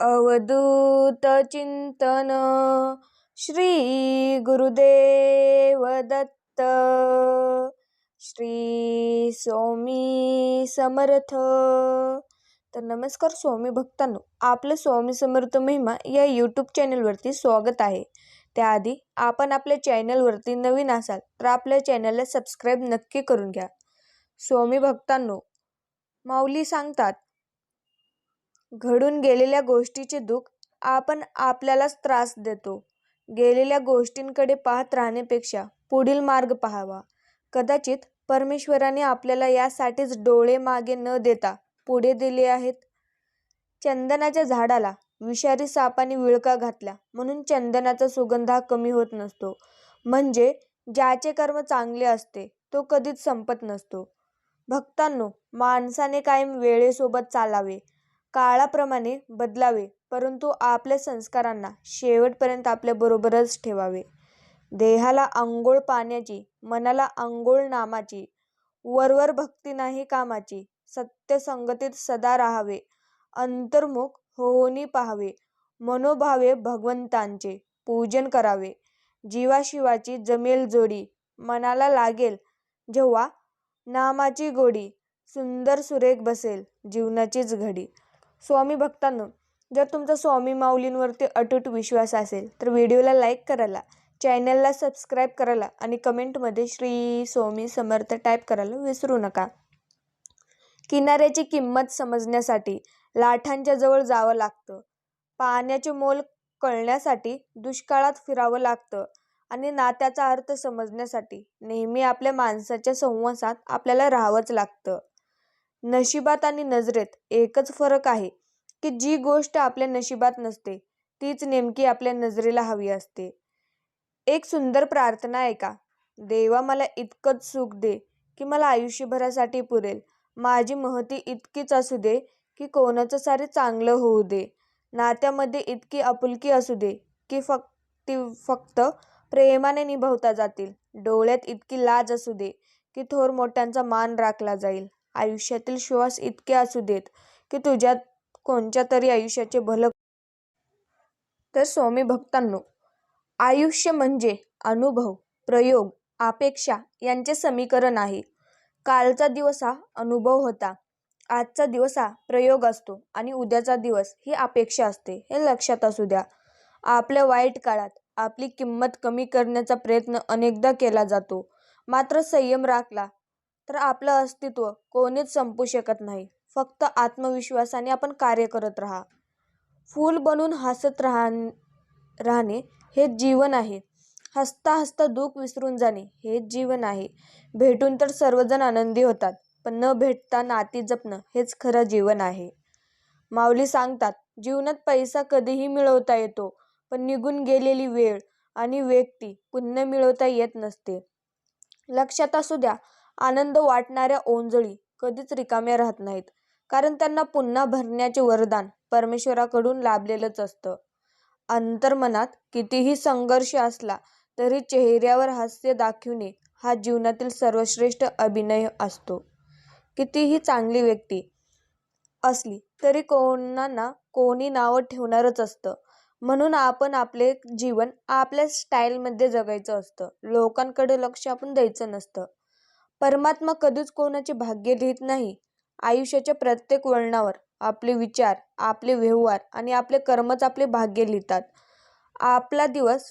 अवधूत चिंतन. श्री गुरुदेव दत्त. श्री स्वामी समर्थ. तर नमस्कार स्वामी भक्तांनो आपलं स्वामी समर्थ महिमा या यूट्यूब चॅनलवरती स्वागत आहे. त्याआधी आपण आपल्या चॅनलवरती नवीन असाल तर आपल्या चॅनलला सबस्क्राईब नक्की करून घ्या. स्वामी भक्तांनो माऊली सांगतात घडून गेलेल्या गोष्टीचे दुःख आपण आपल्यालाच त्रास देतो. गेलेल्या गोष्टींकडे पाहत राहण्यापेक्षा पुढील मार्ग पाहावा. कदाचित परमेश्वराने आपल्याला यासाठीच डोळे मागे न देता पुढे दिले आहेत. चंदनाच्या झाडाला विषारी सापाने विळका घातला म्हणून चंदनाचा सुगंध हा कमी होत नसतो. म्हणजे ज्याचे कर्म चांगले असते तो कधीच संपत नसतो. भक्तांनो माणसाने कायम वेळेसोबत चालावे. काळाप्रमाणे बदलावे परंतु आपल्या संस्कारांना शेवटपर्यंत आपल्याबरोबरच ठेवावे. देहाला आंघोळ पाण्याची मनाला आंघोळ नामाची वरवर भक्ती नाही कामाची सत्य संगतीत सदा राहावे अंतर्मुख होऊनी पाहावे मनोभावे भगवंतांचे पूजन करावे जीवाशिवाची जमेल जोडी मनाला लागेल जेव्हा नामाची गोडी सुंदर सुरेख बसेल जीवनाचीच घडी. स्वामी भक्तांनो जर तुमचा स्वामी माऊलींवरती अटूट विश्वास असेल तर व्हिडिओला लाईक करायला चॅनलला सबस्क्राईब करायला आणि कमेंटमध्ये श्री स्वामी समर्थ टाईप करायला विसरू नका. किनाऱ्याची किंमत समजण्यासाठी लाठांच्या जवळ जावं लागतं. पाण्याचे मोल कळण्यासाठी दुष्काळात फिरावं लागतं आणि नात्याचा अर्थ समजण्यासाठी नेहमी आपल्या माणसाच्या संवासात आपल्याला राहावंच लागतं. नशिबात आणि नजरेत एकच फरक आहे की जी गोष्ट आपल्या नशिबात नसते तीच नेमकी आपल्या नजरेला हवी असते. एक सुंदर प्रार्थना आहे का? देवा मला इतकंच सुख दे की मला आयुष्यभरासाठी पुरेल. माझी महती इतकीच असू दे की कोणाचं सारे चांगलं होऊ दे. नात्यामध्ये इतकी आपुलकी असू दे की फक्त फक्त प्रेमाने निभवता जातील. डोळ्यात इतकी लाज असू दे की थोर मोठ्यांचा मान राखला जाईल. आयुष्यातील श्वास इतके असू देत की तुझ्यात कोणत्या तरी आयुष्याचे भलं तर स्वामी भक्तांनो आयुष्य म्हणजे अनुभव प्रयोग अपेक्षा यांचे समीकरण आहे. कालचा दिवस हा अनुभव होता. आजचा दिवस हा प्रयोग असतो आणि उद्याचा दिवस ही अपेक्षा असते. हे लक्षात असू द्या. आपल्या वाईट काळात आपली किंमत कमी करण्याचा प्रयत्न अनेकदा केला जातो. मात्र संयम राखला तर आपलं अस्तित्व कोणीच संपू शकत नाही. फक्त आत्मविश्वासाने आपण कार्य करत राहा. फूल बनून हसत राहा राहणे हे जीवन आहे. हसता हसता दुःख विसरून जाणे हेच जीवन आहे. भेटून तर सर्वजण आनंदी होतात पण न भेटता नाती जपणं हेच खरं जीवन आहे. माऊली सांगतात जीवनात पैसा कधीही मिळवता येतो पण निघून गेलेली वेळ आणि व्यक्ती पुन्हा मिळवता येत नसते. लक्षात असू द्या आनंद वाटणाऱ्या ओंजळी कधीच रिकाम्या राहत नाहीत. कारण त्यांना पुन्हा भरण्याचे वरदान परमेश्वराकडून लाभलेलंच असतं. अंतर्मनात कितीही संघर्ष असला तरी चेहऱ्यावर हास्य दाखविणे हा जीवनातील सर्वश्रेष्ठ अभिनय असतो. कितीही चांगली व्यक्ती असली तरी कोणाना कोणी नावं ठेवणारच असतं. म्हणून आपण आपले जीवन आपल्या स्टाईलमध्ये जगायचं असतं. लोकांकडे लक्ष आपण द्यायचं नसतं. परमात्मा कधीच कोणाचे भाग्य लिहित नाही. आयुष्याच्या प्रत्येक वळणावर आपले विचार आपले व्यवहार आणि आपले कर्मच आपले भाग्य लिहितात. आपला दिवस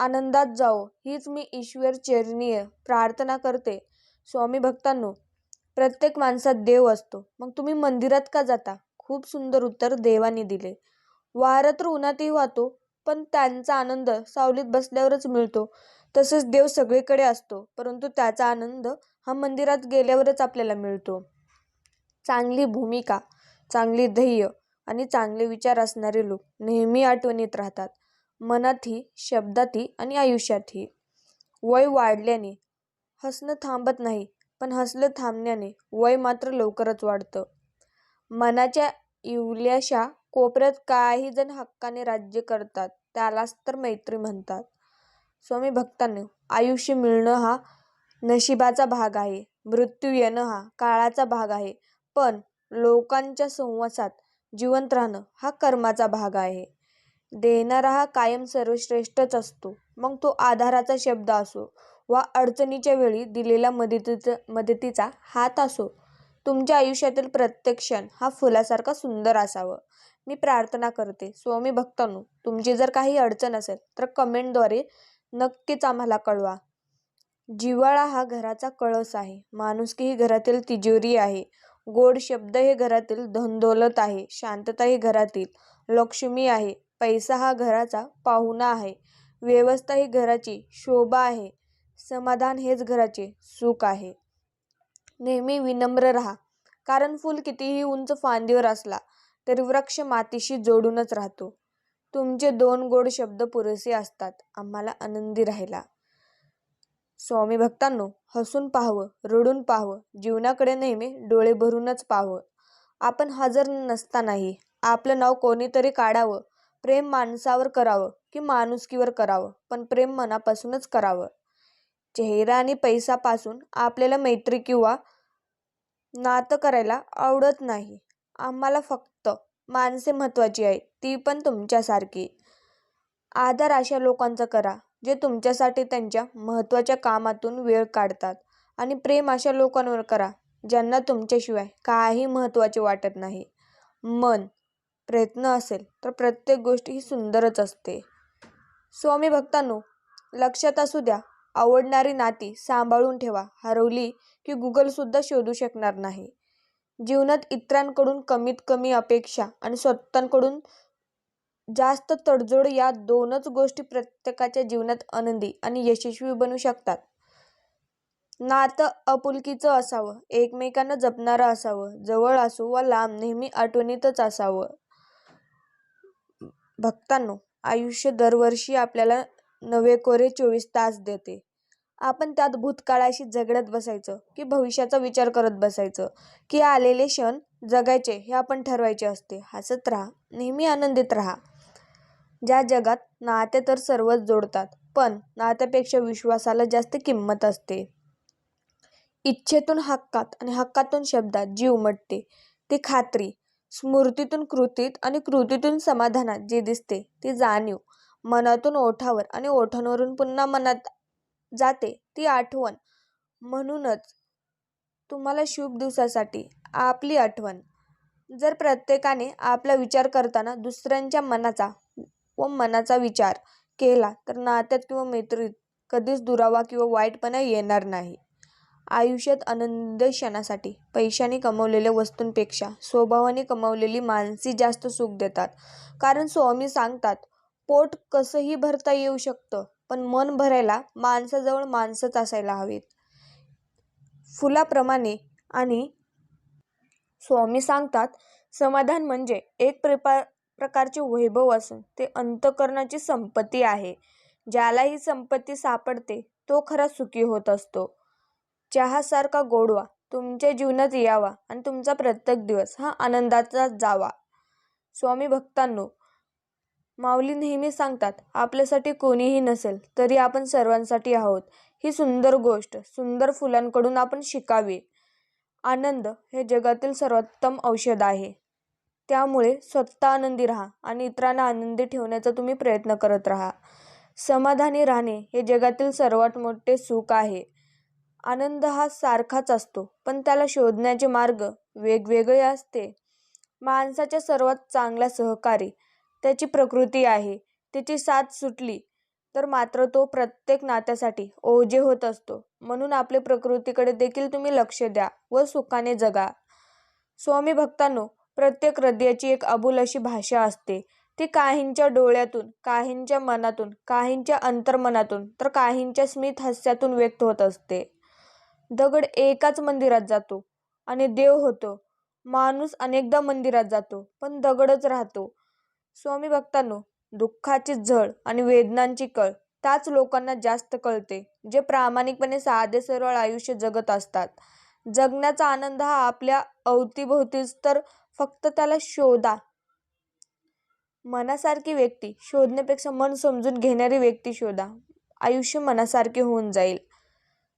आनंदात जावो हीच मी ईश्वर चरणीय प्रार्थना करते. स्वामी भक्तांनो प्रत्येक माणसात देव असतो. मग तुम्ही मंदिरात का जाता? खूप सुंदर उत्तर देवाने दिले. वारा तर उन्हातही वाहतो पण त्यांचा आनंद सावलीत बसल्यावरच मिळतो. तसेच देव सगळीकडे असतो परंतु त्याचा आनंद हा मंदिरात गेल्यावरच आपल्याला मिळतो. चांगली भूमिका चांगली ध्येय आणि चांगले विचार असणारे लोक नेहमी आठवणीत राहतात. मनातही शब्दातही आणि आयुष्यातही वय वाढल्याने हसणं थांबत नाही पण हसलं थांबण्याने वय मात्र लवकरच वाढतं. मनाच्या इवल्याशा कोपऱ्यात काही जण हक्काने राज्य करतात त्यालाच तर मैत्री म्हणतात. स्वामी भक्तांनी आयुष्य मिळणं हा नशिबाचा भाग आहे. मृत्यू येणं हा काळाचा भाग आहे. पण लोकांच्या संवासात जिवंत राहणं हा कर्माचा भाग आहे. देणारा हा कायम सर्वश्रेष्ठच असतो. मग तो आधाराचा शब्द असो वा अडचणीच्या वेळी दिलेला मदतीचा मदतीचा हात असो तुमच्या आयुष्यातील प्रत्येक क्षण हा फुलासारखा सुंदर असावं. मी प्रार्थना करते स्वामी भक्तांनो तुमची जर काही अडचण असेल तर कमेंटद्वारे नक्कीच आम्हाला कळवा. जिव्हाळा हा घराचा कळस आहे. माणुसकी ही घरातील तिजोरी आहे. गोड शब्द हे घरातील धनदौलत आहे. शांतता ही घरातील लक्ष्मी आहे. पैसा हा घराचा पाहुणा आहे. व्यवस्था ही घराची शोभा आहे. समाधान हेच घराचे सुख आहे. नेहमी विनम्र राहा. कारण फूल कितीही उंच फांदीवर असला तरी वृक्ष मातीशी जोडूनच राहतो. तुमचे दोन गोड शब्द पुरेसे असतात. आम्हाला आनंदी राहिला स्वामी भक्तांनो हसून पाहावं रडून पाहावं जीवनाकडे नेहमी डोळे भरूनच पाहावं. आपण हजर नसतानाही आपलं नाव कोणीतरी काढावं प्रेम माणसावर करावं की माणुसकीवर करावं पण प्रेम मनापासूनच करावं. चेहरा आणि पैसापासून आपल्याला मैत्री किंवा नातं करायला आवडत नाही. आम्हाला फक्त माणसे महत्त्वाची आहे ती पण तुमच्यासारखी. आदर अशा लोकांचा करा. जे तुमच्यासाठी त्यांच्या महत्त्वाच्या कामातून वेळ काढतात. आणि प्रेम अशा लोकांवर करा ज्यांना तुमच्याशिवाय काही महत्त्वाचे वाटत नाही. मन प्रयत्न असेल तर प्रत्येक गोष्ट ही सुंदरच असते. स्वामी भक्तांनो लक्षात असू द्या आवडणारी नाती सांभाळून ठेवा हरवली की गुगलसुद्धा शोधू शकणार नाही. जीवनात इतरांकडून कमीत कमी अपेक्षा आणि स्वतःकडून जास्त तडजोड या दोनच गोष्टी प्रत्येकाच्या जीवनात आनंदी आणि यशस्वी बनू शकतात. नातं आपुलकीचं असावं एकमेकांना जपणारं असावं जवळ असो वा लांब नेहमी आठवणीतच असावं. भक्तांनो आयुष्य दरवर्षी आपल्याला नवे कोरे चोवीस तास देते. आपण त्यात भूतकाळाशी झगडत बसायचं की भविष्याचा विचार करत बसायचं की आलेले क्षण जगायचे हे आपण ठरवायचे असते. हसत राहा नेहमी आनंदित राहा. ज्या जगात नाते तर सर्वच जोडतात पण नात्यापेक्षा विश्वासाला जास्त किंमत असते. इच्छेतून हक्कात आणि हक्कातून शब्दात जी उमटते ती खात्री स्मृतीतून कृतीत आणि कृतीतून समाधानात जी दिसते ती जाणीव मनातून ओठावर आणि ओठांवरून पुन्हा मनात जाते ती आठवण. म्हणूनच तुम्हाला शुभ दिवसासाठी आपली आठवण. जर प्रत्येकाने आपला विचार करताना दुसऱ्यांच्या मनाचा व मनाचा विचार केला तर नात्यात किंवा मैत्रीत कधीच दुरावा किंवा वाईटपणा येणार नाही. आयुष्यात आनंद क्षणासाठी पैशाने कमवलेल्या वस्तूंपेक्षा स्वभावाने कमवलेली माणसी जास्त सुख देतात. कारण स्वामी सांगतात पोट कसंही भरता येऊ शकतं पण मन भरायला माणसाजवळ माणसंच असायला हवीत. फुलाप्रमाणे आणि स्वामी सांगतात समाधान म्हणजे एक प्रपा प्रकारचे वैभव असून ते अंतकरणाची संपत्ती आहे. ज्याला ही संपत्ती सापडते तो खरा सुखी होत असतो. चहासारखा गोडवा तुमच्या जीवनात यावा आणि तुमचा प्रत्येक दिवस हा आनंदाचा जावा. स्वामी भक्तांनो माऊली नेहमी सांगतात आपल्यासाठी कोणीही नसेल तरी आपण सर्वांसाठी आहोत. ही सुंदर गोष्ट सुंदर फुलांकडून आपण शिकावी. आनंद हे जगातील सर्वोत्तम औषध आहे. त्यामुळे स्वतः आनंदी राहा आणि इतरांना आनंदी ठेवण्याचा तुम्ही प्रयत्न करत राहा. समाधानी राहणे हे जगातील सर्वात मोठे सुख आहे. आनंद हा सारखाच असतो पण त्याला शोधण्याचे मार्ग वेगवेगळे असते. माणसाच्या सर्वात चांगला सहकारी त्याची प्रकृती आहे त्याची साथ सुटली तर मात्र तो प्रत्येक नात्यासाठी ओझे होत असतो. म्हणून आपल्या प्रकृतीकडे देखील तुम्ही लक्ष द्या व सुखाने जगा. स्वामी भक्तांनो प्रत्येक हृदयाची एक अबुल अशी भाषा असते. ती काहींच्या डोळ्यातून काहींच्या मनातून काहींच्या अंतर्मनातून तर काहींच्या स्मित हास्यातून व्यक्त होत असते. दगड एकाच मंदिरात जातो आणि देव होतो. माणूस अनेकदा मंदिरात जातो पण दगडच राहतो. स्वामी भक्तांनो दुःखाची झळ आणि वेदनांची कळ त्याच लोकांना जास्त कळते जे प्रामाणिकपणे साधे सरळ आयुष्य जगत असतात. जगण्याचा आनंद हा आपल्या अवतीभोवतीच तर फक्त त्याला शोधा. मनासारखी व्यक्ती शोधण्यापेक्षा मन समजून घेणारी व्यक्ती शोधा. आयुष्य मनासारखे होऊन जाईल.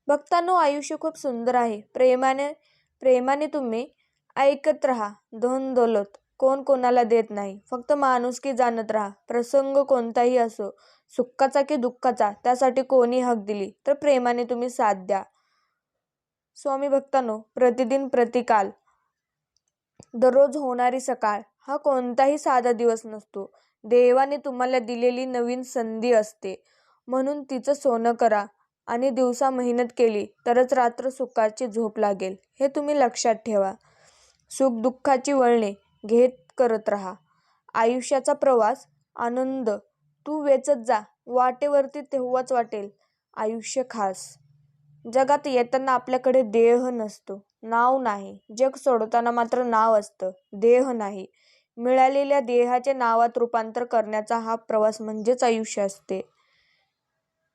भक्तांनो आयुष्य खूप सुंदर आहे. प्रेमाने प्रेमाने तुम्ही ऐकत राहा. धन दौलत कोण कोणाला देत नाही. फक्त माणुसकी जाणत राहा. प्रसंग कोणताही असो सुखाचा की दुःखाचा त्यासाठी कोणी हक दिली तर प्रेमाने तुम्ही साथ द्या. स्वामी भक्तांनो प्रतिदिन प्रतिकाल दररोज होणारी सकाळ हा कोणताही साधा दिवस नसतो. देवाने तुम्हाला दिलेली नवीन संधी असते. म्हणून तिचं सोनं करा आणि दिवसा मेहनत केली तरच रात्र सुखाची झोप लागेल हे तुम्ही लक्षात ठेवा. सुख दुःखाची वळणे घेत करत राहा. आयुष्याचा प्रवास आनंद तू वेचत जा वाटेवरती तेव्हाच वाटेल. आयुष्य खास. जगात येताना आपल्याकडे देह नसतो. नाव नाही. जग सोडताना मात्र नाव असतं. देह नाही. मिळालेल्या देहाचे नावात रूपांतर करण्याचा हा प्रवास म्हणजेच आयुष्य असते.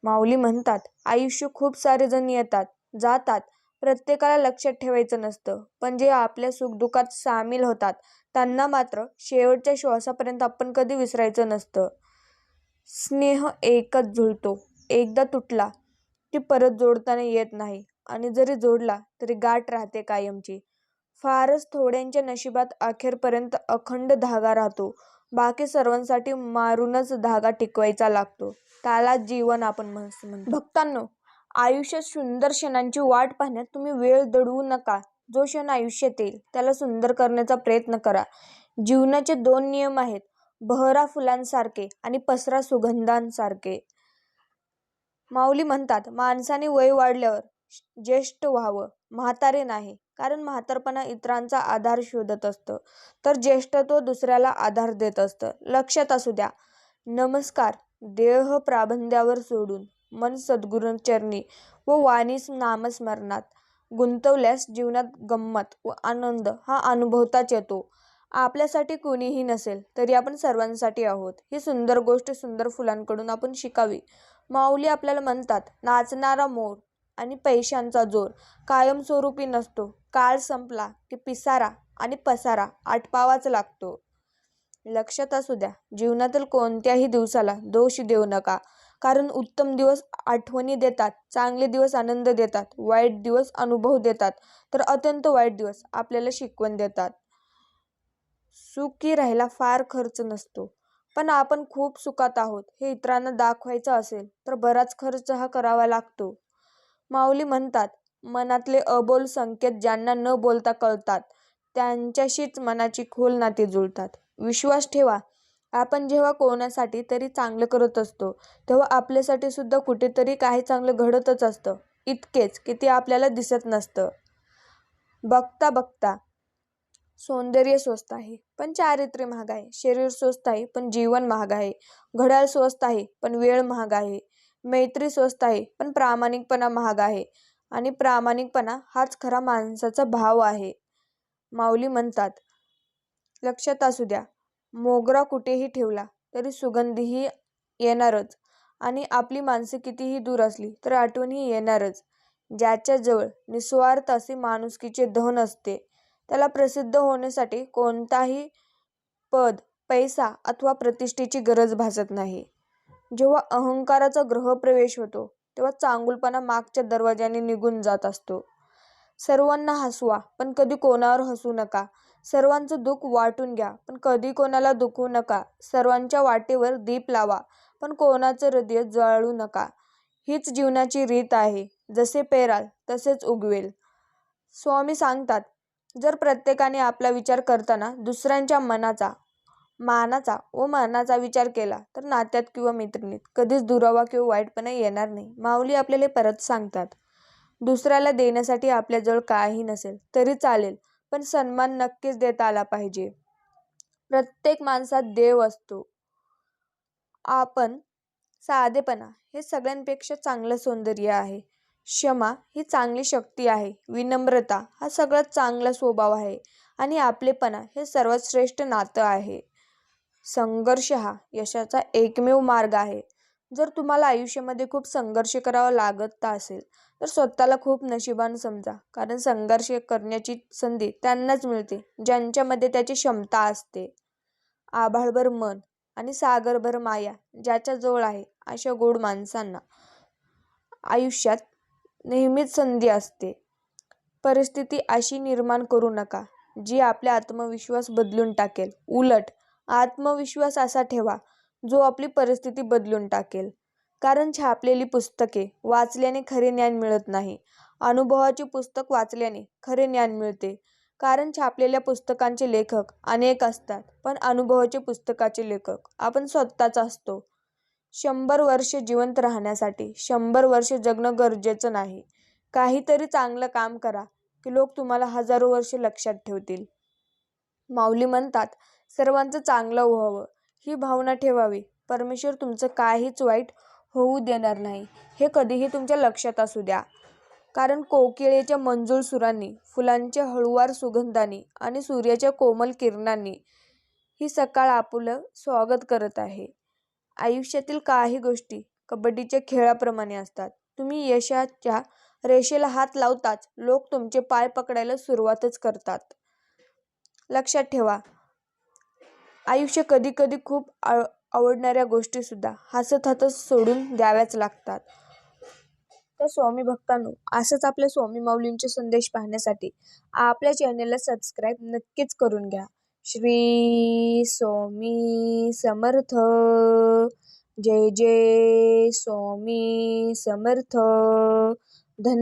माऊली म्हणतात आयुष्य खूप सारे जण येतात जातात. प्रत्येकाला लक्षात ठेवायचं नसतं. पण जे आपल्या सुखदुःखात सामील होतात त्यांना मात्र शेवटच्या श्वासापर्यंत आपण कधी विसरायचं नसतं. स्नेह एकच झुळतो एकदा तुटला की परत जोडताना येत नाही. आणि जरी जोडला तरी गाठ राहते कायमची. फारच थोड्यांच्या नशिबात अखेरपर्यंत अखंड धागा राहतो. बाकी सर्वांसाठी मारूनच धागा टिकवायचा लागतो. त्याला जीवन आपण म्हणतो भक्तांनो आयुष्यात सुंदर क्षणांची वाट पाहण्यात तुम्ही वेळ दडवू नका. जो क्षण आयुष्यात येईल त्याला सुंदर करण्याचा प्रयत्न करा. जीवनाचे दोन नियम आहेत. बहरा फुलांसारखे आणि पसरा सुगंधांसारखे. माऊली म्हणतात माणसाने वय वाढल्यावर ज्येष्ठ व्हावं. म्हातारे नाही कारण म्हातारपणा इतरांचा आधार शोधत असतं. तर ज्येष्ठत्व दुसऱ्याला आधार देत असतं. लक्षात असू द्या. नमस्कार. देह प्राबंध्यावर सोडून मन सद्गुरुचरणी व वाणी नामस्मरणात गुंतवल्यास जीवनात गंमत व आनंद हा अनुभवताच येतो. आपल्यासाठी कुणीही नसेल तरी आपण सर्वांसाठी आहोत. ही सुंदर गोष्ट सुंदर फुलांकडून आपण शिकावी. माऊली आपल्याला म्हणतात नाचणारा मोर आणि पैशांचा जोर. कायमस्वरूपी नसतो. काळ संपला की पिसारा आणि पसारा आटपावाच लागतो. लक्षात असू द्या जीवनातील कोणत्याही दिवसाला दोष देऊ नका. कारण उत्तम दिवस आठवणी देतात चांगले दिवस आनंद देतात वाईट दिवस अनुभव देतात तर अत्यंत वाईट दिवस आपल्याला शिकवण देतात. सुखी राहायला फार खर्च नसतो. पण आपण खूप सुखात आहोत हे इतरांना दाखवायचं असेल तर बराच खर्च हा करावा लागतो. माऊली म्हणतात मनातले अबोल संकेत ज्यांना न बोलता कळतात त्यांच्याशीच मनाची खोल नाती जुळतात. विश्वास ठेवा आपण जेव्हा कोणासाठी तरी चांगलं करत असतो तेव्हा आपल्यासाठी सुद्धा कुठेतरी काही चांगलं घडतच असतं इतकेच की ते आपल्याला दिसत नसतं. बघता बघता सौंदर्य स्वस्त आहे पण चारित्र्य महाग आहे. शरीर स्वस्त आहे पण जीवन महाग आहे. घड्याळ स्वस्त आहे पण वेळ महाग आहे. मैत्री स्वस्त आहे पण प्रामाणिकपणा महाग आहे. आणि प्रामाणिकपणा हाच खरा माणसाचा भाव आहे. माऊली म्हणतात लक्षात असू द्या मोगरा कुठेही ठेवला तरी सुगंधीही येणारच. आणि आपली माणसं कितीही दूर असली तर आठवणही येणारच. ज्याच्याजवळ निस्वार्थ असे माणुसकीचे धन असते त्याला प्रसिद्ध होण्यासाठी कोणताही पद पैसा अथवा प्रतिष्ठेची गरज भासत नाही. जेव्हा अहंकाराचा ग्रहप्रवेश होतो तेव्हा चांगुलपणा मागच्या दरवाज्याने निघून जात असतो. सर्वांना हसवा पण कधी कोणावर हसू नका. सर्वांचं दुःख वाटून घ्या पण कधी कोणाला दुखवू नका. सर्वांच्या वाटेवर दीप लावा पण कोणाचं हृदय जळू नका. हीच जीवनाची रीत आहे. जसे पेराल तसेच उगवेल. स्वामी सांगतात जर प्रत्येकाने आपला विचार करताना दुसऱ्यांच्या मनाचा मानाचा व मानाचा विचार केला तर नात्यात किंवा मैत्रिणीत कधीच दुरावा किंवा वाईटपणा येणार नाही. माऊली आपल्याला परत सांगतात दुसऱ्याला देण्यासाठी आपल्याजवळ काही नसेल तरी चालेल पण सन्मान नक्कीच देता आला पाहिजे. प्रत्येक माणसात देव असतो. आपण साधेपणा हे सगळ्यांपेक्षा चांगलं सौंदर्य आहे. क्षमा ही चांगली शक्ती आहे. विनम्रता हा सगळ्यात चांगला स्वभाव आहे आणि आपलेपणा हे सर्वात श्रेष्ठ नातं आहे. संघर्ष हा यशाचा एकमेव मार्ग आहे. जर तुम्हाला आयुष्यामध्ये खूप संघर्ष करावा लागत असेल तर स्वतःला खूप नशिबान समजा. कारण संघर्ष करण्याची संधी त्यांनाच मिळते ज्यांच्यामध्ये त्याची क्षमता असते. आभाळभर मन आणि सागरभर माया ज्याच्याजवळ आहे अशा गोड माणसांना आयुष्यात नेहमीच संधी असते. परिस्थिती अशी निर्माण करू नका जी आपला आत्मविश्वास बदलून टाकेल. उलट आत्मविश्वास असा ठेवा जो आपली परिस्थिती बदलून टाकेल. कारण छापलेली पुस्तके वाचल्याने खरे ज्ञान मिळत नाही. अनुभवाची पुस्तक वाचल्याने खरे ज्ञान मिळते. कारण छापलेल्या पुस्तकांचे लेखक अनेक असतात पण अनुभवाचे पुस्तकाचे लेखक आपण स्वतःच असतो. शंभर वर्ष जिवंत राहण्यासाठी शंभर वर्ष जगणं गरजेचं नाही. काहीतरी चांगलं काम करा की लोक तुम्हाला हजारो वर्ष लक्षात ठेवतील. माऊली म्हणतात सर्वांचं चांगलं व्हावं ही भावना ठेवावी. परमेश्वर तुमचं काहीच वाईट होऊ देणार नाही. हे कधीही तुमच्या लक्षात असू द्या. कारण कोकिळेच्या मंजूळ सुरांनी फुलांच्या हळुवार सुगंधाने आणि सूर्याच्या कोमल किरणांनी ही सकाळ आपलं स्वागत करत आहे. आयुष्यातील काही गोष्टी कबड्डीच्या खेळाप्रमाणे असतात. तुम्ही यशाच्या रेषेला हात लावताच लोक तुमचे पाय पकडायला सुरुवातच करतात. लक्षात ठेवा आयुष्य कधी कधी खूप आव आवडणाऱ्या गोष्टीसुद्धा हसत हसत सोडून द्याव्याच लागतात. तर स्वामी भक्तांनो असंच आपल्या स्वामी माऊलींचे संदेश पाहण्यासाठी आपल्या चॅनलला सबस्क्राईब नक्कीच करून घ्या. श्री स्वामी समर्थ. जय जय स्वामी समर्थ. धन्य